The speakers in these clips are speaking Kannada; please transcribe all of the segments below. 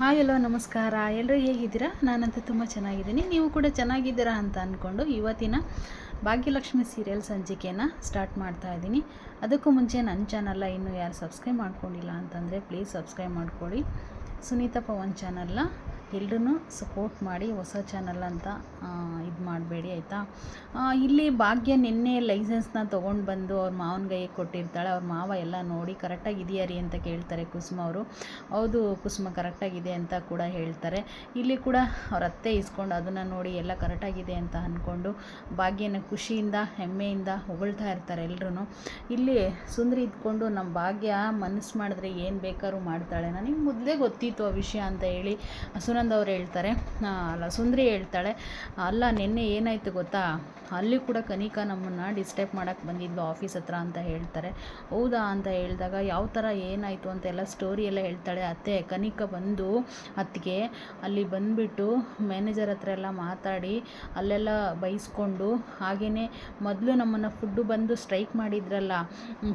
ಹಾಯ್ ಎಲ್ಲೋ ನಮಸ್ಕಾರ. ಎಲ್ಲರೂ ಹೇಗಿದ್ದೀರಾ? ನಾನಂತೂ ತುಂಬ ಚೆನ್ನಾಗಿದ್ದೀನಿ. ನೀವು ಕೂಡ ಚೆನ್ನಾಗಿದ್ದೀರಾ ಅಂತ ಅಂದ್ಕೊಂಡು ಇವತ್ತಿನ ಭಾಗ್ಯಲಕ್ಷ್ಮಿ ಸೀರಿಯಲ್ ಸಂಚಿಕೆಯನ್ನು ಸ್ಟಾರ್ಟ್ ಮಾಡ್ತಾ ಇದ್ದೀನಿ. ಅದಕ್ಕೂ ಮುಂಚೆ ನನ್ನ ಚಾನಲ್ಲ ಇನ್ನೂ ಯಾರು ಸಬ್ಸ್ಕ್ರೈಬ್ ಮಾಡ್ಕೊಂಡಿಲ್ಲ ಅಂತಂದರೆ ಪ್ಲೀಸ್ ಸಬ್ಸ್ಕ್ರೈಬ್ ಮಾಡ್ಕೊಳ್ಳಿ. ಸುನೀತಾ ಪವನ್ ಚಾನಲ್ನ ಎಲ್ಲರೂ ಸಪೋರ್ಟ್ ಮಾಡಿ ಹೊಸ ಚಾನಲ್ ಅಂತ ಇದು ಮಾಡಬೇಡಿ, ಆಯಿತಾ? ಇಲ್ಲಿ ಭಾಗ್ಯ ನಿನ್ನೆ ಲೈಸೆನ್ಸ್ನ ತೊಗೊಂಡು ಬಂದು ಅವ್ರ ಮಾವನ ಕೈಗೆ ಕೊಟ್ಟಿರ್ತಾಳೆ. ಅವ್ರ ಮಾವ ಎಲ್ಲ ನೋಡಿ ಕರೆಕ್ಟಾಗಿ ಇದೆಯಾ ರೀ ಅಂತ ಕೇಳ್ತಾರೆ ಕುಸುಮ ಅವರು. ಹೌದು ಕುಸುಮ ಕರೆಕ್ಟಾಗಿದೆ ಅಂತ ಕೂಡ ಹೇಳ್ತಾರೆ. ಇಲ್ಲಿ ಕೂಡ ಅವ್ರ ಅತ್ತೆ ಇಸ್ಕೊಂಡು ಅದನ್ನು ನೋಡಿ ಎಲ್ಲ ಕರೆಕ್ಟಾಗಿದೆ ಅಂತ ಅಂದ್ಕೊಂಡು ಭಾಗ್ಯನ ಖುಷಿಯಿಂದ, ಹೆಮ್ಮೆಯಿಂದ ಹೊಗಳ್ತಾ ಇರ್ತಾರೆ ಎಲ್ಲರೂ ಇಲ್ಲಿ ಸುಂದರಿ ಇದ್ಕೊಂಡು ನಮ್ಮ ಭಾಗ್ಯ ಮನಸ್ಸು ಮಾಡಿದ್ರೆ ಏನು ಬೇಕಾದ್ರೂ ಮಾಡ್ತಾಳೆ. ನನಗೆ ಮೊದಲೇ ಗೊತ್ತಿತ್ತು ಆ ವಿಷಯ ಅಂತ ಹೇಳಿ. ಸುನಂದ್ ಅವ್ರು ಹೇಳ್ತಾರೆ. ಅಲ್ಲ, ಸುಂದರಿ ಹೇಳ್ತಾಳೆ. ಅಲ್ಲ, ನಿನ್ನೆ ಏನಾಯಿತು ಗೊತ್ತಾ? ಅಲ್ಲಿ ಕೂಡ ಕನಿಕಾ ನಮ್ಮನ್ನು ಡಿಸ್ಟರ್ಬ್ ಮಾಡೋಕ್ಕೆ ಬಂದಿದ್ಲು ಆಫೀಸ್ ಹತ್ರ ಅಂತ ಹೇಳ್ತಾರೆ. ಹೌದಾ ಅಂತ ಹೇಳಿದಾಗ, ಯಾವ ಥರ ಏನಾಯಿತು? ಅಂತ ಎಲ್ಲ ಸ್ಟೋರಿ ಎಲ್ಲ ಹೇಳ್ತಾಳೆ ಅತ್ತೆ. ಕನಿಕಾ ಬಂದು ಅತ್ತಿಗೆ ಅಲ್ಲಿ ಬಂದುಬಿಟ್ಟು ಮ್ಯಾನೇಜರ್ ಹತ್ರ ಎಲ್ಲ ಮಾತಾಡಿ, ಅಲ್ಲೆಲ್ಲ ಬೈಸ್ಕೊಂಡು ಹಾಗೆಯೇ ಮೊದಲು ನಮ್ಮನ್ನು ಫುಡ್ಡು ಬಂದು ಸ್ಟ್ರೈಕ್ ಮಾಡಿದ್ರಲ್ಲ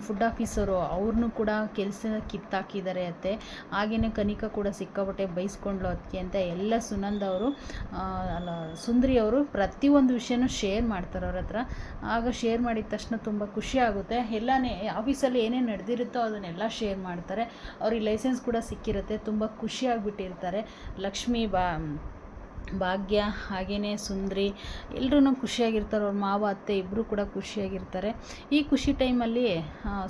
ಫುಡ್ ಆಫೀಸರು ಅವ್ರನ್ನೂ ಕೂಡ ಕೆಲಸ ಕಿತ್ತಾಕಿದ್ದಾರೆ ಅತ್ತೆ. ಹಾಗೆಯೇ ಕನಿಕಾ ಕೂಡ ಸಿಕ್ಕಾಪಟ್ಟೆ ಬೈಸ್ಕೊಂಡ್ಲು ಅತ್ತಿಗೆ ಅಂತ ಎಲ್ಲ ಸುನಂದ್ ಅವರು ಅಲ್ಲ, ಸುಂದರಿ ಅವರು ಪ್ರತಿಯೊಂದು ವಿಷಯನೂ ಶೇರ್ ಮಾಡ್ತಾರೆ ಅವ್ರ ಹತ್ರ. ಆಗ ಶೇರ್ ಮಾಡಿದ ತಕ್ಷಣ ತುಂಬ ಖುಷಿ ಆಗುತ್ತೆ. ಎಲ್ಲನೇ ಆಫೀಸಲ್ಲಿ ಏನೇನು ನಡೆದಿರುತ್ತೋ ಅದನ್ನೆಲ್ಲ ಶೇರ್ ಮಾಡ್ತಾರೆ. ಅವ್ರಿಗೆ ಲೈಸೆನ್ಸ್ ಕೂಡ ಸಿಕ್ಕಿರುತ್ತೆ. ತುಂಬ ಖುಷಿಯಾಗಿಬಿಟ್ಟಿರ್ತಾರೆ ಲಕ್ಷ್ಮೀ ಬಾ ಭಾಗ್ಯ ಹಾಗೆಯೇ ಸುಂದ್ರಿ ಎಲ್ಲರೂ ಖುಷಿಯಾಗಿರ್ತಾರೆ, ಅವ್ರ ಮಾವ, ಅತ್ತೆ ಇಬ್ಬರೂ ಕೂಡ ಖುಷಿಯಾಗಿರ್ತಾರೆ. ಈ ಖುಷಿ ಟೈಮಲ್ಲಿ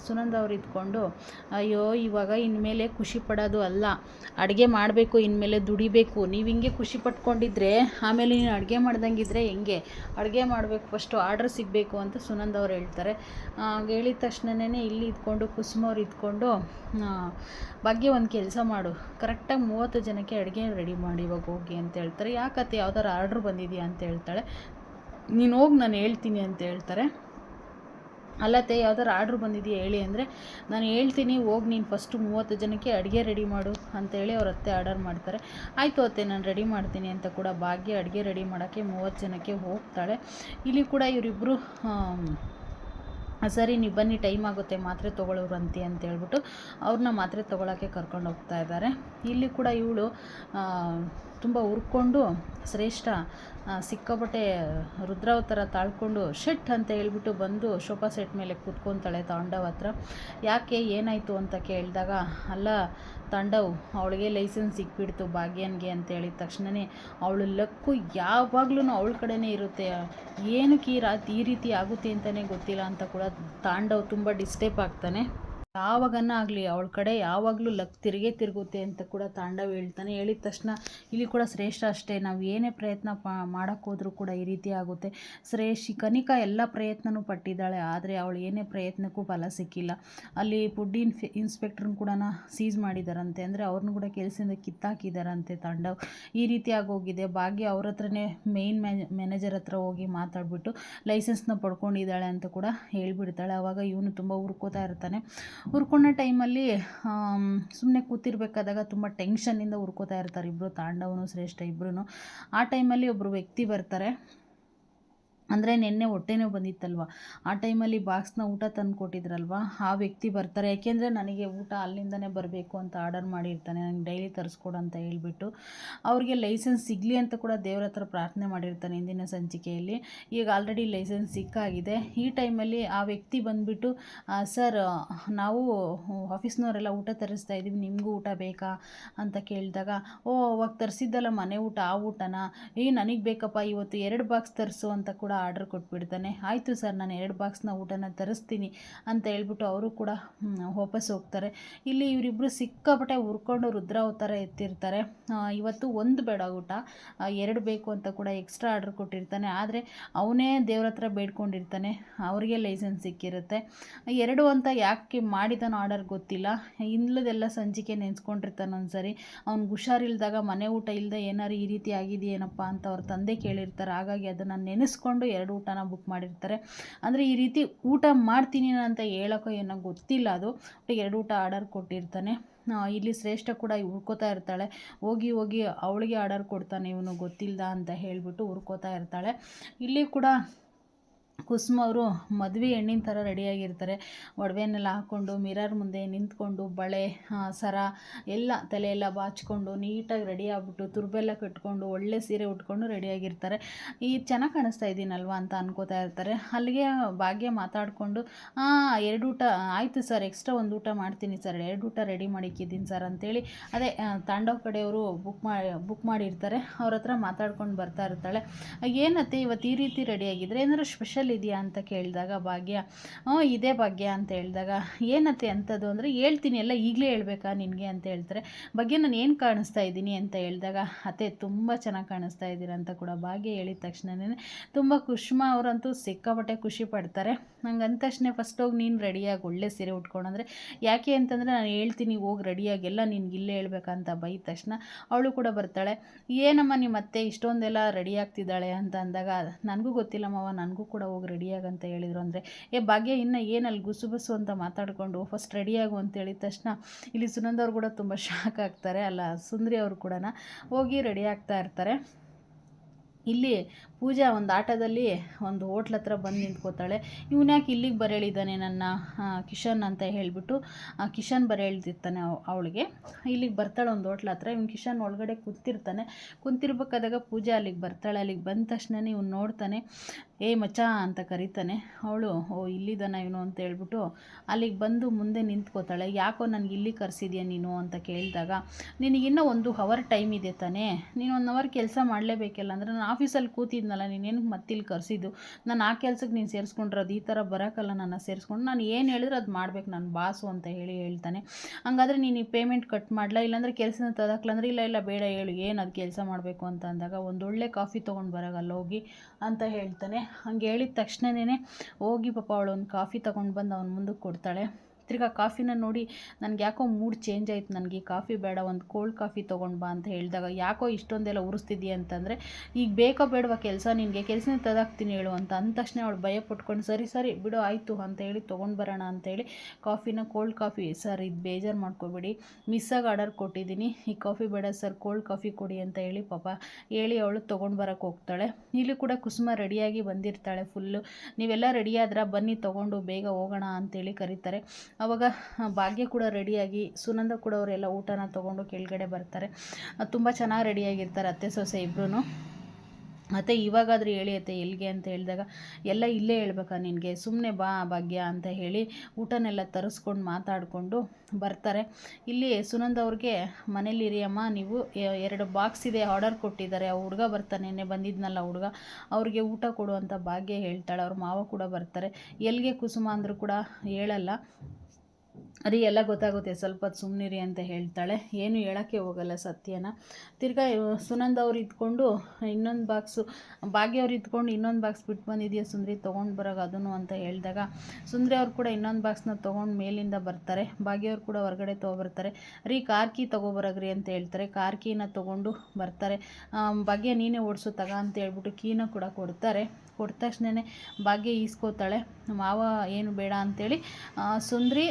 ಸುನಂದ ಅವ್ರು ಇದ್ಕೊಂಡು, ಅಯ್ಯೋ, ಇವಾಗ ಇನ್ಮೇಲೆ ಖುಷಿ ಪಡೋದು ಅಲ್ಲ. ಅಡುಗೆ ಮಾಡಬೇಕು, ಇನ್ಮೇಲೆ ದುಡಿಬೇಕು. ನೀವು ಹಿಂಗೆ ಖುಷಿ ಪಟ್ಕೊಂಡಿದ್ರೆ, ಆಮೇಲೆ ನೀನು ಅಡುಗೆ ಮಾಡ್ದಂಗಿದ್ರೆ ಹೆಂಗೆ? ಅಡುಗೆ ಮಾಡಬೇಕು ಫಸ್ಟು ಆರ್ಡ್ರ್ ಸಿಗಬೇಕು ಅಂತ ಸುನಂದ ಅವ್ರು ಹೇಳ್ತಾರೆ. ಹೇಳಿದ ತಕ್ಷಣನೇ ಇಲ್ಲಿ ಇದ್ಕೊಂಡು, ಕುಸುಮ ಅವ್ರು ಇದ್ಕೊಂಡು ಭಾಗ್ಯ ಒಂದು ಕೆಲಸ ಮಾಡು. ಕರೆಕ್ಟಾಗಿ ಮೂವತ್ತು ಜನಕ್ಕೆ ಅಡುಗೆ ರೆಡಿ ಮಾಡಿ ಇವಾಗ ಹೋಗಿ ಅಂತ ಹೇಳ್ತಾರೆ. ಯಾಕತ್ತೆ ಯಾವ್ದಾರು ಆರ್ಡ್ರ್ ಬಂದಿದೆಯಾ ಅಂತ ಹೇಳ್ತಾಳೆ. ನೀನು ಹೋಗಿ ನಾನು ಹೇಳ್ತೀನಿ ಅಂತ ಹೇಳ್ತಾರೆ. ಅಲ್ಲತ್ತೆ ಯಾವ್ದಾರು ಆರ್ಡ್ರ್ ಬಂದಿದೆಯಾ ಹೇಳಿ ಅಂದರೆ, ನಾನು ಹೇಳ್ತೀನಿ, ಹೋಗಿ ನೀನು ಫಸ್ಟು ಮೂವತ್ತು ಜನಕ್ಕೆ ಅಡುಗೆ ರೆಡಿ ಮಾಡು ಅಂತೇಳಿ ಅವ್ರ ಅತ್ತೆ ಆರ್ಡರ್ ಮಾಡ್ತಾರೆ. ಆಯಿತು ಅತ್ತೆ, ನಾನು ರೆಡಿ ಮಾಡ್ತೀನಿ ಅಂತ ಕೂಡ ಭಾಗ್ಯ ಅಡುಗೆ ರೆಡಿ ಮಾಡೋಕ್ಕೆ ಮೂವತ್ತು ಜನಕ್ಕೆ ಹೋಗ್ತಾಳೆ. ಇಲ್ಲಿ ಕೂಡ ಇವರಿಬ್ಬರು ಸರಿ, ನೀವು ಬನ್ನಿ, ಟೈಮ್ ಆಗುತ್ತೆ, ಮಾತ್ರೆ ತೊಗೊಳ್ಳೋರಂತೆ ಅಂತ ಹೇಳ್ಬಿಟ್ಟು ಅವ್ರನ್ನ ಮಾತ್ರೆ ತೊಗೊಳಕ್ಕೆ ಕರ್ಕೊಂಡು ಹೋಗ್ತಾ ಇದ್ದಾರೆ. ಇಲ್ಲಿ ಕೂಡ ಇವಳು ತುಂಬ ಹುರ್ಕೊಂಡು ಶ್ರೇಷ್ಠ ಸಿಕ್ಕಾಪಟ್ಟೆ ರುದ್ರಾವತಾರ ತಾಳ್ಕೊಂಡು ಶೆಟ್ ಅಂತ ಹೇಳ್ಬಿಟ್ಟು ಬಂದು ಸೋಫಾ ಸೆಟ್ ಮೇಲೆ ಕೂತ್ಕೊತಾಳೆ ತಾಂಡವ್ ಹತ್ರ. ಯಾಕೆ ಏನಾಯಿತು ಅಂತ ಕೇಳಿದಾಗ, ಅಲ್ಲ ತಾಂಡವ್, ಅವಳಿಗೆ ಲೈಸೆನ್ಸ್ ಸಿಕ್ಬಿಡ್ತು ಭಾಗ್ಯನ್ಗೆ ಅಂತ ಹೇಳಿದ ತಕ್ಷಣವೇ ಅವಳು ಲಕ್ಕು ಯಾವಾಗ್ಲೂ ಅವಳ ಕಡೆನೇ ಇರುತ್ತೆ. ಏನಕ್ಕೆ ಈ ಈ ರೀತಿ ಆಗುತ್ತೆ ಅಂತಲೇ ಗೊತ್ತಿಲ್ಲ ಅಂತ ಕೂಡ ತಾಂಡವ್ ತುಂಬ ಡಿಸ್ಟೇಪ್ ಆಗ್ತಾನೆ. ಯಾವಾಗನ್ನ ಆಗಲಿ ಅವಳ ಕಡೆ ಯಾವಾಗಲೂ ಲಕ್ ತಿರುಗೇ ತಿರುಗುತ್ತೆ ಅಂತ ಕೂಡ ತಾಂಡವ ಹೇಳ್ತಾನೆ. ಹೇಳಿದ ತಕ್ಷಣ ಇಲ್ಲಿ ಕೂಡ ಶ್ರೇಷ್ಠ ಅಷ್ಟೇ. ನಾವು ಏನೇ ಪ್ರಯತ್ನ ಪ ಮಾಡೋಕ್ಕೆ ಹೋದ್ರೂ ಕೂಡ ಈ ರೀತಿ ಆಗುತ್ತೆ. ಶ್ರೇಷ್ಠಿ ಕನಿಕಾ ಎಲ್ಲ ಪ್ರಯತ್ನನೂ ಪಟ್ಟಿದ್ದಾಳೆ. ಆದರೆ ಅವಳು ಏನೇ ಪ್ರಯತ್ನಕ್ಕೂ ಫಲ ಸಿಕ್ಕಿಲ್ಲ. ಅಲ್ಲಿ ಫುಡ್ ಇನ್ಫ್ ಇನ್ಸ್ಪೆಕ್ಟ್ರನ್ನ ಕೂಡ ಸೀಸ್ ಮಾಡಿದಾರಂತೆ. ಅಂದರೆ ಅವ್ರನ್ನೂ ಕೂಡ ಕೆಲಸದಿಂದ ಕಿತ್ತಾಕಿದಾರಂತೆ ತಾಂಡವ್. ಈ ರೀತಿ ಆಗೋಗಿದೆ. ಭಾಗ್ಯ ಅವ್ರ ಹತ್ರನೇ ಮೇಯ್ನ್ ಮ್ಯಾನೇಜರ್ ಹತ್ರ ಹೋಗಿ ಮಾತಾಡ್ಬಿಟ್ಟು ಲೈಸೆನ್ಸ್ನ ಪಡ್ಕೊಂಡಿದ್ದಾಳೆ ಅಂತ ಕೂಡ ಹೇಳ್ಬಿಡ್ತಾಳೆ. ಆವಾಗ ಇವನು ತುಂಬ ಹುರ್ಕೋತಾ ಇರ್ತಾನೆ. ಹುರ್ಕೊಂಡ ಟೈಮಲ್ಲಿ ಸುಮ್ಮನೆ ಕೂತಿರ್ಬೇಕಾದಾಗ ತುಂಬ ಟೆನ್ಷನ್ನಿಂದ ಹುರ್ಕೋತಾ ಇರ್ತಾರೆ ಇಬ್ಬರು ತಾಂಡವನು ಶ್ರೇಷ್ಠ ಇಬ್ಬರೂ ಆ ಟೈಮಲ್ಲಿ ಒಬ್ಬರು ವ್ಯಕ್ತಿ ಬರ್ತಾರೆ. ಅಂದರೆ ನಿನ್ನೆ ಹೊಟ್ಟೆನೇ ಬಂದಿತ್ತಲ್ವ? ಆ ಟೈಮಲ್ಲಿ ಬಾಕ್ಸ್ನ ಊಟ ತಂದು ಕೊಟ್ಟಿದ್ರಲ್ವ? ಆ ವ್ಯಕ್ತಿ ಬರ್ತಾರೆ. ಯಾಕೆಂದರೆ ನನಗೆ ಊಟ ಅಲ್ಲಿಂದನೇ ಬರಬೇಕು ಅಂತ ಆರ್ಡರ್ ಮಾಡಿರ್ತಾನೆ. ನನಗೆ ಡೈಲಿ ತರಿಸ್ಕೊಡು ಅಂತ ಹೇಳಿಬಿಟ್ಟು ಅವ್ರಿಗೆ ಲೈಸೆನ್ಸ್ ಸಿಗಲಿ ಅಂತ ಕೂಡ ದೇವ್ರ ಹತ್ರ ಪ್ರಾರ್ಥನೆ ಮಾಡಿರ್ತಾನೆ ಇಂದಿನ ಸಂಚಿಕೆಯಲ್ಲಿ. ಈಗ ಆಲ್ರೆಡಿ ಲೈಸೆನ್ಸ್ ಸಿಕ್ಕಾಗಿದೆ. ಈ ಟೈಮಲ್ಲಿ ಆ ವ್ಯಕ್ತಿ ಬಂದುಬಿಟ್ಟು ಸರ್ ನಾವು ಆಫೀಸ್ನವರೆಲ್ಲ ಊಟ ತರಿಸ್ತಾ ಇದ್ದೀವಿ. ನಿಮಗೂ ಊಟ ಬೇಕಾ? ಅಂತ ಕೇಳಿದಾಗ, ಓ, ಅವಾಗ ತರಿಸಿದ್ದಲ್ಲ ಮನೆ ಊಟ, ಆ ಊಟನ? ಏ, ನನಗೆ ಬೇಕಪ್ಪ. ಇವತ್ತು ಎರಡು ಬಾಕ್ಸ್ ತರಿಸು ಅಂತ ಕೂಡ ಆರ್ಡರ್ ಕೊಟ್ಬಿಡ್ತಾನೆ. ಆಯಿತು ಸರ್, ನಾನು ಎರಡು ಬಾಕ್ಸ್ನ ಊಟನ ತರಿಸ್ತೀನಿ ಅಂತ ಹೇಳ್ಬಿಟ್ಟು ಅವರು ಕೂಡ ವಾಪಸ್ ಹೋಗ್ತಾರೆ. ಇಲ್ಲಿ ಇವರಿಬ್ಬರು ಸಿಕ್ಕಾಪಟ್ಟೆ ಹುರ್ಕೊಂಡು ರುದ್ರಾವತಾರ ಎತ್ತಿರ್ತಾರೆ. ಇವತ್ತು ಒಂದು ಬೇಡ ಊಟ ಎರಡು ಬೇಕು ಅಂತ ಕೂಡ ಎಕ್ಸ್ಟ್ರಾ ಆರ್ಡರ್ ಕೊಟ್ಟಿರ್ತಾನೆ. ಆದರೆ ಅವನೇ ದೇವ್ರ ಹತ್ರ ಬೇಡ್ಕೊಂಡಿರ್ತಾನೆ. ಅವರಿಗೆ ಲೈಸೆನ್ಸ್ ಸಿಕ್ಕಿರುತ್ತೆ. ಎರಡು ಅಂತ ಯಾಕೆ ಮಾಡಿದಾನೋ ಆರ್ಡರ್ ಗೊತ್ತಿಲ್ಲ. ಇಲ್ಲದೆಲ್ಲ ಸಂಚಿಕೆ ನೆನೆಸ್ಕೊಂಡಿರ್ತಾನೆ ಒಂದ್ಸರಿ. ಅವ್ನಿಗೆ ಹುಷಾರಿಲ್ದಾಗ ಮನೆ ಊಟ ಇಲ್ಲದೆ ಏನಾರು ಈ ರೀತಿ ಆಗಿದೆಯೇನಪ್ಪ ಅಂತ ಅವ್ರ ತಂದೆ ಕೇಳಿರ್ತಾರೆ. ಹಾಗಾಗಿ ಅದನ್ನು ನೆನೆಸ್ಕೊಂಡು ಎರಡು ಊಟನ ಬುಕ್ ಮಾಡಿರ್ತಾರೆ. ಅಂದರೆ ಈ ರೀತಿ ಊಟ ಮಾಡ್ತೀನಿ ಅಂತ ಹೇಳೋಕ್ಕೋ ಏನೋ ಗೊತ್ತಿಲ್ಲ ಅದು. ಎರಡು ಊಟ ಆರ್ಡರ್ ಕೊಟ್ಟಿರ್ತಾನೆ. ಇಲ್ಲಿ ಶ್ರೇಷ್ಠ ಕೂಡ ಹುರ್ಕೋತಾ ಇರ್ತಾಳೆ. ಹೋಗಿ ಹೋಗಿ ಅವಳಿಗೆ ಆರ್ಡರ್ ಕೊಡ್ತಾನೆ. ಇವನು ಗೊತ್ತಿಲ್ಲ ಅಂತ ಹೇಳಿಬಿಟ್ಟು ಹುರ್ಕೋತಾ ಇರ್ತಾಳೆ. ಇಲ್ಲಿ ಕೂಡ ಕುಸುಮ ಅವರು ಮದುವೆ ಹೆಣ್ಣಿನ ಥರ ರೆಡಿಯಾಗಿರ್ತಾರೆ. ಒಡವೆನೆಲ್ಲ ಹಾಕ್ಕೊಂಡು, ಮಿರರ್ ಮುಂದೆ ನಿಂತ್ಕೊಂಡು, ಬಳೆ ಸರ ಎಲ್ಲ ತಲೆಯೆಲ್ಲ ಬಾಚಿಕೊಂಡು ನೀಟಾಗಿ ರೆಡಿ ಆಗ್ಬಿಟ್ಟು ತುರ್ಬೆಲ್ಲ ಕಟ್ಕೊಂಡು ಒಳ್ಳೆ ಸೀರೆ ಉಟ್ಕೊಂಡು ರೆಡಿಯಾಗಿರ್ತಾರೆ. ಈ ಚೆನ್ನಾಗಿ ಕಾಣಿಸ್ತಾ ಇದ್ದೀನಲ್ವ ಅಂತ ಅನ್ಕೋತಾ ಇರ್ತಾರೆ. ಅಲ್ಲಿಗೆ ಭಾಗ್ಯ ಮಾತಾಡಿಕೊಂಡು ಎರಡು ಊಟ ಆಯಿತು ಸರ್, ಎಕ್ಸ್ಟ್ರಾ ಒಂದು ಊಟ ಮಾಡ್ತೀನಿ ಸರ್, ಎರಡು ಊಟ ರೆಡಿ ಮಾಡಿಕ್ಕಿದ್ದೀನಿ ಸರ್ ಅಂತೇಳಿ ಅದೇ ತಾಂಡವ್ ಕಡೆಯವರು ಬುಕ್ ಮಾಡಿ ಬುಕ್ ಮಾಡಿರ್ತಾರೆ. ಅವ್ರ ಹತ್ರ ಮಾತಾಡ್ಕೊಂಡು ಬರ್ತಾ ಇರ್ತಾಳೆ. ಏನತ್ತೆ ಇವತ್ತು ಈ ರೀತಿ ರೆಡಿಯಾಗಿದ್ದರೆ ಏನಾದ್ರು ಸ್ಪೆಷಲ್ ಇದೆಯಾ ಅಂತ ಕೇಳಿದಾಗ, ಭಾಗ್ಯ ಹ್ಞೂ ಇದೇ ಭಾಗ್ಯ ಅಂತ ಹೇಳಿದಾಗ, ಏನತ್ತೆ ಅಂಥದ್ದು? ಅಂದರೆ, ಹೇಳ್ತೀನಿ, ಎಲ್ಲ ಈಗಲೇ ಹೇಳ್ಬೇಕಾ ನಿನಗೆ? ಅಂತ ಹೇಳ್ತಾರೆ. ಬಗ್ಗೆ ನಾನು ಏನು ಕಾಣಿಸ್ತಾ ಇದ್ದೀನಿ? ಅಂತ ಹೇಳಿದಾಗ, ಅತ್ತೆ, ತುಂಬ ಚೆನ್ನಾಗಿ ಕಾಣಿಸ್ತಾ ಇದ್ದೀರಾ ಅಂತ ಕೂಡ ಭಾಗ್ಯ ಹೇಳಿದ ತಕ್ಷಣನೇ ತುಂಬ ಕುಷ್ಮಾ ಅವರಂತೂ ಸಿಕ್ಕಾಪಟ್ಟೆ ಖುಷಿ ಪಡ್ತಾರೆ. ನಂಗೆ ಅಂದ ತಕ್ಷಣ ಫಸ್ಟ್ ಹೋಗಿ ನೀನು ರೆಡಿಯಾಗಿ ಒಳ್ಳೆ ಸೀರೆ ಉಟ್ಕೊಂಡ್ರೆ ಯಾಕೆ ಅಂತಂದರೆ, ನಾನು ಹೇಳ್ತೀನಿ, ಹೋಗಿ ರೆಡಿಯಾಗಿ ಎಲ್ಲ ನಿನ್ಗೆ ಇಲ್ಲೇ ಹೇಳ್ಬೇಕಂತ ಬೈದ ತಕ್ಷಣ ಅವಳು ಕೂಡ ಬರ್ತಾಳೆ. ಏನಮ್ಮ ನಿಮ್ಮ ಅತ್ತೆ ಇಷ್ಟೊಂದೆಲ್ಲ ರೆಡಿ ಆಗ್ತಿದ್ದಾಳೆ? ಅಂತ ಅಂದಾಗ, ನನಗೂ ಗೊತ್ತಿಲ್ಲಮ್ಮವ ನನಗೂ ಕೂಡ ಹೋಗಿ ರೆಡಿಯಾಗಂತ ಹೇಳಿದರು. ಅಂದರೆ, ಏ ಭಾಗ್ಯ, ಇನ್ನು ಏನಲ್ಲಿ ಗುಸು ಅಂತ ಮಾತಾಡಿಕೊಂಡು ಫಸ್ಟ್ ರೆಡಿಯಾಗು ಅಂತ ಹೇಳಿದ ತಕ್ಷಣ ಇಲ್ಲಿ ಸುನಂದವ್ರು ಕೂಡ ತುಂಬ ಶಾಕ್ ಆಗ್ತಾರೆ. ಅಲ್ಲ, ಸುಂದ್ರಿ ಅವರು ಕೂಡ ಹೋಗಿ ರೆಡಿ ಆಗ್ತಾ ಇರ್ತಾರೆ. ಇಲ್ಲಿ ಪೂಜಾ ಒಂದು ಆಟೋದಲ್ಲಿ ಒಂದು ಹೋಟ್ಲ್ ಹತ್ರ ಬಂದು ನಿಂತ್ಕೋತಾಳೆ. ಯಾಕೆ ಇಲ್ಲಿಗೆ ಬರೇಳಿದ್ದಾನೆ ನನ್ನ ಕಿಶನ್ ಅಂತ ಹೇಳಿಬಿಟ್ಟು ಕಿಶನ್ ಬರೇಳ್ದಿರ್ತಾನೆ ಅವಳಿಗೆ. ಇಲ್ಲಿಗೆ ಬರ್ತಾಳೆ ಒಂದು ಹೋಟ್ಲ್ ಹತ್ರ. ಇವ್ನು ಕಿಶನ್ ಒಳಗಡೆ ಕೂತಿರ್ತಾನೆ. ಕುಂತಿರ್ಬೇಕಾದಾಗ ಪೂಜಾ ಅಲ್ಲಿಗೆ ಬರ್ತಾಳೆ. ಅಲ್ಲಿಗೆ ಬಂದ ತಕ್ಷಣ ಇವ್ನು ನೋಡ್ತಾನೆ. ಏ ಮಚ ಅಂತ ಕರೀತಾನೆ. ಅವಳು, ಓ ಇಲ್ಲಿದ್ದಾನ ಇವನು ಅಂತ ಹೇಳ್ಬಿಟ್ಟು ಅಲ್ಲಿಗೆ ಬಂದು ಮುಂದೆ ನಿಂತ್ಕೋತಾಳೆ. ಯಾಕೋ ನನಗೆ ಇಲ್ಲಿ ಕರೆಸಿದ್ಯಾ ನೀನು ಅಂತ ಕೇಳಿದಾಗ ನಿನಗಿನ್ನೂ ಒಂದು ಹವರ್ ಟೈಮ್ ಇದೆ ತಾನೇ. ನೀನು ಒಂದು ಅವರ್ ಕೆಲಸ ಮಾಡಲೇಬೇಕಲ್ಲ. ಅಂದರೆ ನಾನು ಆಫೀಸಲ್ಲಿ ಕೂತಿದ್ನಲ್ಲ ನೀನೇನು ಮತ್ತಿಲ್ಲಿ ಕರೆಸಿದ್ದು? ನಾನು ಆ ಕೆಲ್ಸಕ್ಕೆ ನೀನು ಸೇರಿಸ್ಕೊಂಡ್ರೆ ಅದು ಈ ಥರ ಬರೋಕ್ಕಲ್ಲ ನನ್ನ ಸೇರಿಸ್ಕೊಂಡು ನಾನು ಏನು ಹೇಳಿದ್ರೆ ಅದು ಮಾಡ್ಬೇಕು, ನಾನು ಬಾಸು ಅಂತ ಹೇಳಿ ಹೇಳ್ತಾನೆ. ಹಂಗಾದ್ರೆ ನೀನು ಈ ಪೇಮೆಂಟ್ ಕಟ್ ಮಾಡಲ? ಇಲ್ಲಾಂದರೆ ಕೆಲಸನ ತದಕ್ಲಂದ್ರೆ ಇಲ್ಲ ಇಲ್ಲ, ಬೇಡ, ಹೇಳು, ಏನು ಅದು ಕೆಲಸ ಮಾಡಬೇಕು ಅಂತ ಅಂದಾಗ ಒಂದೊಳ್ಳೆ ಕಾಫಿ ತೊಗೊಂಡು ಬರೋಗಲ್ಲ, ಹೋಗಿ ಅಂತ ಹೇಳ್ತಾನೆ. ಹಂಗೆ ಹೇಳಿದ ತಕ್ಷಣನೇ ಹೋಗಿ ಪಾಪ ಅವಳು ಒಂದು ಕಾಫಿ ತೊಗೊಂಡು ಬಂದು ಅವನ ಮುಂದಕ್ಕೆ ಕೊಡ್ತಾಳೆ. ತಿರ್ಗಾ ಕಾಫಿನ ನೋಡಿ ನನಗೆ ಯಾಕೋ ಮೂಡ್ ಚೇಂಜ್ ಆಯಿತು. ನನಗೆ ಕಾಫಿ ಬೇಡ, ಒಂದು ಕೋಲ್ಡ್ ಕಾಫಿ ತೊಗೊಂಡು ಬಾ ಅಂತ ಹೇಳಿದಾಗ ಯಾಕೋ ಇಷ್ಟೊಂದೆಲ್ಲ ಉರಿಸ್ತಿದ್ದೀಯ ಅಂತಂದರೆ, ಈಗ ಬೇಕೋ ಬೇಡವಾ ಕೆಲಸ ನಿನಗೆ? ಕೆಲಸನೇ ತದಾಗ್ತೀನಿ ಹೇಳು ಅಂತ ಅಂದ ತಕ್ಷಣ ಅವಳು ಭಯ ಪಟ್ಕೊಂಡು, ಸರಿ ಸರಿ, ಬಿಡು, ಆಯಿತು ಅಂತ ಹೇಳಿ ತೊಗೊಂಡು ಬರೋಣ ಅಂತೇಳಿ ಕಾಫಿನ ಕೋಲ್ಡ್ ಕಾಫಿ ಸರ್, ಇದು ಬೇಜಾರು ಮಾಡ್ಕೋಬೇಡಿ. ಮಿಸ್ಸಾಗಿ ಆರ್ಡರ್ ಕೊಟ್ಟಿದ್ದೀನಿ. ಈ ಕಾಫಿ ಬೇಡ, ಸರ್ ಕೋಲ್ಡ್ ಕಾಫಿ ಕೊಡಿ ಅಂತ ಹೇಳಿ ಪಾಪ ಹೇಳಿ ಅವಳು ತೊಗೊಂಡು ಬರೋಕ್ಕೆ ಹೋಗ್ತಾಳೆ. ಇಲ್ಲಿ ಕೂಡ ಕುಸುಮ ರೆಡಿಯಾಗಿ ಬಂದಿರ್ತಾಳೆ ಫುಲ್ಲು. ನೀವೆಲ್ಲ ರೆಡಿ ಬನ್ನಿ, ತೊಗೊಂಡು ಬೇಗ ಹೋಗೋಣ ಅಂತೇಳಿ ಕರೀತಾರೆ. ಆವಾಗ ಭಾಗ್ಯ ಕೂಡ ರೆಡಿಯಾಗಿ ಸುನಂದ ಕೂಡ ಅವರೆಲ್ಲ ಊಟನ ತೊಗೊಂಡು ಕೆಳಗಡೆ ಬರ್ತಾರೆ. ತುಂಬ ಚೆನ್ನಾಗಿ ರೆಡಿಯಾಗಿರ್ತಾರೆ ಅತ್ತೆ, ಸೊಸೆ ಇಬ್ಬರೂ ಮತ್ತು ಇವಾಗಾದರೂ ಹೇಳಿ ಅತ್ತೆ ಎಲ್ಲಿಗೆ ಅಂತ ಹೇಳಿದಾಗ, ಎಲ್ಲ ಇಲ್ಲೇ ಹೇಳ್ಬೇಕಾ ನಿನಗೆ ಸುಮ್ಮನೆ ಬಾ ಭಾಗ್ಯ ಅಂತ ಹೇಳಿ ಊಟನೆಲ್ಲ ತರಿಸ್ಕೊಂಡು ಮಾತಾಡಿಕೊಂಡು ಬರ್ತಾರೆ. ಇಲ್ಲಿ ಸುನಂದ್ ಅವ್ರಿಗೆ ಮನೇಲಿರಿ ಅಮ್ಮ ನೀವು ಎರಡು ಬಾಕ್ಸ್ ಇದೆ ಆರ್ಡರ್ ಕೊಟ್ಟಿದ್ದಾರೆ. ಆ ಹುಡುಗ ಬರ್ತಾನೆ ಬಂದಿದ್ನಲ್ಲ ಹುಡುಗ, ಅವ್ರಿಗೆ ಊಟ ಕೊಡುವಂಥ ಭಾಗ್ಯ ಹೇಳ್ತಾಳೆ. ಅವ್ರ ಮಾವ ಕೂಡ ಬರ್ತಾರೆ. ಎಲ್ಲಿಗೆ ಕುಸುಮ ಅಂದರೂ ಕೂಡ ಹೇಳಲ್ಲ. ಅದೇ ಎಲ್ಲ ಗೊತ್ತಾಗುತ್ತೆ. ಸ್ವಲ್ಪ ಸುಮ್ಮನಿರಿ ಅಂತ ಹೇಳ್ತಾಳೆ. ಏನು ಹೇಳೋಕ್ಕೆ ಹೋಗಲ್ಲ ಸತ್ಯನ. ತಿರ್ಗಾ ಸುನಂದ್ ಅವ್ರು ಇದ್ಕೊಂಡು ಇನ್ನೊಂದು ಬಾಕ್ಸು ಭಾಗ್ಯ ಅವ್ರು ಇದ್ಕೊಂಡು ಇನ್ನೊಂದು ಬಾಕ್ಸ್ ಬಿಟ್ಟು ಬಂದಿದೆಯಾ ಸುಂದ್ರಿ? ತೊಗೊಂಡು ಬರೋಕೆ ಅದನ್ನು ಅಂತ ಹೇಳಿದಾಗ ಸುಂದ್ರಿ ಅವ್ರು ಕೂಡ ಇನ್ನೊಂದು ಬಾಕ್ಸ್ನ ತೊಗೊಂಡು ಮೇಲಿಂದ ಬರ್ತಾರೆ. ಭಾಗ್ಯ ಅವ್ರು ಕೂಡ ಹೊರಗಡೆ ತೊಗೊಬರ್ತಾರೆ. ರೀ, ಕಾರ್ ಕೀ ತೊಗೊಬರಗ್ರಿ ಅಂತ ಹೇಳ್ತಾರೆ. ಕಾರ್ ಕೀನ ತೊಗೊಂಡು ಬರ್ತಾರೆ. ಭಾಗ್ಯ ನೀನೇ ಓಡಿಸು ತಗ ಅಂತ ಹೇಳ್ಬಿಟ್ಟು ಕೀನ ಕೂಡ ಕೊಡ್ತಾರೆ. ಕೊಟ್ಟ ತಕ್ಷಣವೇ ಭಾಗ್ಯ ಈಸ್ಕೋತಾಳೆ. ಮಾವ, ಏನು ಬೇಡ ಅಂಥೇಳಿ ಸುಂದ್ರಿ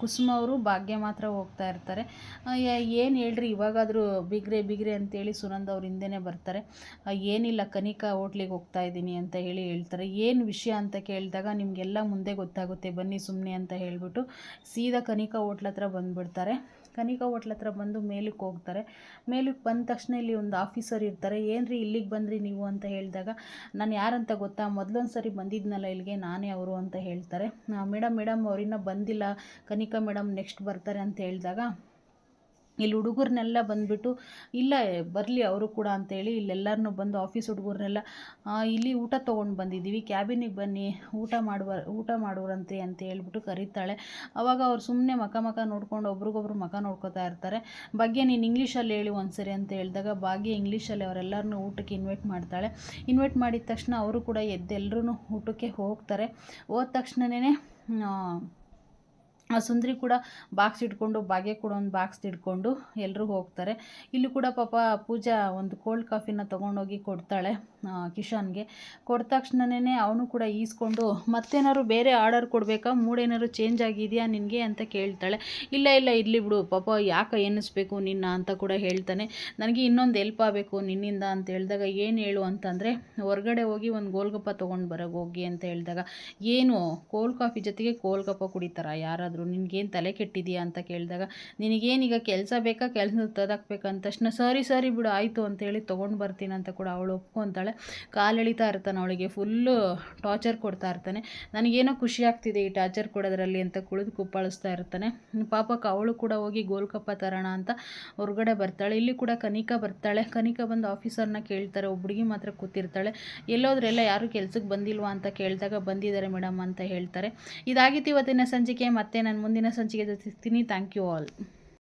ಕುಸುಮ ಅವರು ಭಾಗ್ಯ ಮಾತ್ರ ಹೋಗ್ತಾ ಇರ್ತಾರೆ. ಏನು ಹೇಳ್ರಿ, ಇವಾಗಾದರೂ ಬಿಗ್ರೆ ಬಿಗ್ರೆ ಅಂತೇಳಿ ಸುನಂದ ಅವ್ರ ಹಿಂದೆನೇ ಬರ್ತಾರೆ. ಏನಿಲ್ಲ, ಕನಿಕಾ ಹೋಟ್ಲಿಗೆ ಹೋಗ್ತಾ ಇದ್ದೀನಿ ಅಂತ ಹೇಳಿ ಹೇಳ್ತಾರೆ. ಏನು ವಿಷಯ ಅಂತ ಕೇಳಿದಾಗ ನಿಮಗೆಲ್ಲ ಮುಂದೆ ಗೊತ್ತಾಗುತ್ತೆ. ಬನ್ನಿ ಸುಮ್ಮನೆ ಅಂತ ಹೇಳಿಬಿಟ್ಟು ಸೀದಾ ಕನಿಕಾ ಹೋಟ್ಲ ಹತ್ರ ಬಂದುಬಿಡ್ತಾರೆ. ಕನಿಕಾ ಹೋಟ್ಲ್ ಹತ್ರ ಬಂದು ಮೇಲಕ್ಕೆ ಹೋಗ್ತಾರೆ. ಮೇಲಕ್ಕೆ ಬಂದ ತಕ್ಷಣ ಇಲ್ಲಿ ಒಂದು ಆಫೀಸರ್ ಇರ್ತಾರೆ. ಏನ್ರಿ ಇಲ್ಲಿಗೆ ಬಂದ್ರಿ ನೀವು ಅಂತ ಹೇಳಿದಾಗ, ನಾನು ಯಾರಂತ ಗೊತ್ತಾ? ಮೊದಲೊಂದು ಸರಿ ಬಂದಿದ್ನಲ್ಲ ಇಲ್ಲಿಗೆ, ನಾನೇ ಅವರು ಅಂತ ಹೇಳ್ತಾರೆ. ಮೇಡಮ್ ಮೇಡಮ್ ಅವರಿನ್ನ ಬಂದಿಲ್ಲ. ಕನಿಕಾ ಮೇಡಮ್ ನೆಕ್ಸ್ಟ್ ಬರ್ತಾರೆ ಅಂತ ಹೇಳಿದಾಗ ಇಲ್ಲಿ ಹುಡುಗರನ್ನೆಲ್ಲ ಬಂದುಬಿಟ್ಟು, ಇಲ್ಲ, ಬರಲಿ ಅವರು ಕೂಡ ಅಂತೇಳಿ ಇಲ್ಲೆಲ್ಲರನ್ನೂ ಬಂದು ಆಫೀಸ್ ಹುಡುಗರನ್ನೆಲ್ಲ ಇಲ್ಲಿ ಊಟ ತೊಗೊಂಡು ಬಂದಿದ್ದೀವಿ ಕ್ಯಾಬಿನಿಗೆ ಬನ್ನಿ, ಊಟ ಮಾಡುವ, ಊಟ ಮಾಡುವರಂತೆ ಅಂತ ಹೇಳ್ಬಿಟ್ಟು ಕರೀತಾಳೆ. ಅವಾಗ ಅವ್ರು ಸುಮ್ಮನೆ ಮಕ ಮಕ ನೋಡ್ಕೊಂಡು ಒಬ್ರಿಗೊಬ್ರು ಮಕ ನೋಡ್ಕೋತಾ ಇರ್ತಾರೆ. ಬಗ್ಗೆ ನೀನು ಇಂಗ್ಲೀಷಲ್ಲಿ ಹೇಳಿ ಒಂದ್ಸರಿ ಅಂತ ಹೇಳಿದಾಗ ಭಾಗ್ಯ ಇಂಗ್ಲೀಷಲ್ಲಿ ಅವರೆಲ್ಲರನ್ನೂ ಊಟಕ್ಕೆ ಇನ್ವೈಟ್ ಮಾಡ್ತಾಳೆ. ಇನ್ವೈಟ್ ಮಾಡಿದ ತಕ್ಷಣ ಅವರು ಕೂಡ ಎದ್ದೆಲ್ಲರೂ ಊಟಕ್ಕೆ ಹೋಗ್ತಾರೆ. ಹೋದ ತಕ್ಷಣವೇ ಸುಂದ್ರಿ ಕೂಡ ಬಾಕ್ಸ್ ಇಟ್ಕೊಂಡು, ಬಾಗೆ ಕೂಡ ಒಂದು ಬಾಕ್ಸ್ ಇಟ್ಕೊಂಡು ಎಲ್ಲರೂ ಹೋಗ್ತಾರೆ. ಇಲ್ಲಿ ಕೂಡ ಪಾಪ ಪೂಜಾ ಒಂದು ಕೋಲ್ಡ್ ಕಾಫಿನ ತೊಗೊಂಡೋಗಿ ಕೊಡ್ತಾಳೆ ಕಿಶನ್ಗೆ. ಕೊಟ್ಟ ತಕ್ಷಣನೇ ಅವನು ಕೂಡ ಈಸ್ಕೊಂಡು, ಮತ್ತೇನಾದ್ರು ಬೇರೆ ಆರ್ಡರ್ ಕೊಡಬೇಕಾ? ಮೂಡೇನಾದ್ರು ಚೇಂಜ್ ಆಗಿದೆಯಾ ನಿನಗೆ? ಅಂತ ಕೇಳ್ತಾಳೆ. ಇಲ್ಲ ಇಲ್ಲ, ಇರಲಿ ಬಿಡು, ಪಾಪ ಯಾಕೆ ಎನಿಸ್ಬೇಕು ನಿನ್ನ? ಅಂತ ಕೂಡ ಹೇಳ್ತಾನೆ. ನನಗೆ ಇನ್ನೊಂದು ಎಲ್ಪ್ ಆಗಬೇಕು ನಿನ್ನಿಂದ ಅಂತ ಹೇಳಿದಾಗ, ಏನು ಹೇಳು ಅಂತಂದರೆ, ಹೊರಗಡೆ ಹೋಗಿ ಒಂದು ಗೋಲ್ಗಪ್ಪ ತೊಗೊಂಡು ಬರೋಕೆ ಹೋಗಿ ಅಂತ ಹೇಳಿದಾಗ, ಏನು ಕೋಲ್ಡ್ ಕಾಫಿ ಜೊತೆಗೆ ಕೋಲ್ಗಪ್ಪ ಕುಡಿತಾರ? ಯಾರಾದರೂ ನಿನ್ಗೇನು ತಲೆ ಕೆಟ್ಟಿದೆಯಾ? ಅಂತ ಕೇಳಿದಾಗ, ನಿನಗೇನೀಗ ಕೆಲಸ ಬೇಕಾ? ಕೆಲಸ ತದಾಕ್ಬೇಕಾ ಅಂದ ತಕ್ಷಣ ಸರಿ ಸರಿ ಬಿಡು, ಆಯಿತು ಅಂತೇಳಿ ತೊಗೊಂಡು ಬರ್ತೀನಿ ಅಂತ ಕೂಡ ಅವಳು ಒಪ್ಕೊಂತಾಳೆ. ಕಾಲು ಎಳಿತಾ ಇರ್ತಾನೆ ಅವಳಿಗೆ, ಫುಲ್ಲು ಟಾರ್ಚರ್ ಕೊಡ್ತಾ ಇರ್ತಾನೆ. ನನಗೇನೋ ಖುಷಿ ಆಗ್ತಿದೆ ಈ ಟಾರ್ಚರ್ ಕೊಡೋದ್ರಲ್ಲಿ ಅಂತ ಕುಳಿದು ಕುಪ್ಪಳಿಸ್ತಾ ಇರ್ತಾನೆ. ಪಾಪಕ್ಕೆ ಅವಳು ಕೂಡ ಹೋಗಿ ಗೋಲ್ಕಪ್ಪ ತರೋಣ ಅಂತ ಹೊರಗಡೆ ಬರ್ತಾಳೆ. ಇಲ್ಲಿ ಕೂಡ ಕನಿಕಾ ಬರ್ತಾಳೆ. ಕನಿಕಾ ಬಂದು ಆಫೀಸರ್ನ ಕೇಳ್ತಾರೆ. ಒಬ್ಬ ಹುಡುಗಿ ಮಾತ್ರ ಕೂತಿರ್ತಾಳೆ. ಎಲ್ಲೋದ್ರೆಲ್ಲ ಯಾರು ಕೆಲ್ಸಕ್ಕೆ ಬಂದಿಲ್ವಾ ಅಂತ ಕೇಳಿದಾಗ, ಬಂದಿದ್ದಾರೆ ಮೇಡಮ್ ಅಂತ ಹೇಳ್ತಾರೆ. ಇದಾಗಿತ್ತು ಇವತ್ತಿನ ಸಂಜಿಕೆ ಮತ್ತೆ ನಾನು ಮುಂದಿನ ಸಂಚಿಕೆ ಜೊತೆ ಸಿಗ್ತೀನಿ ಥ್ಯಾಂಕ್ ಯು ಆಲ್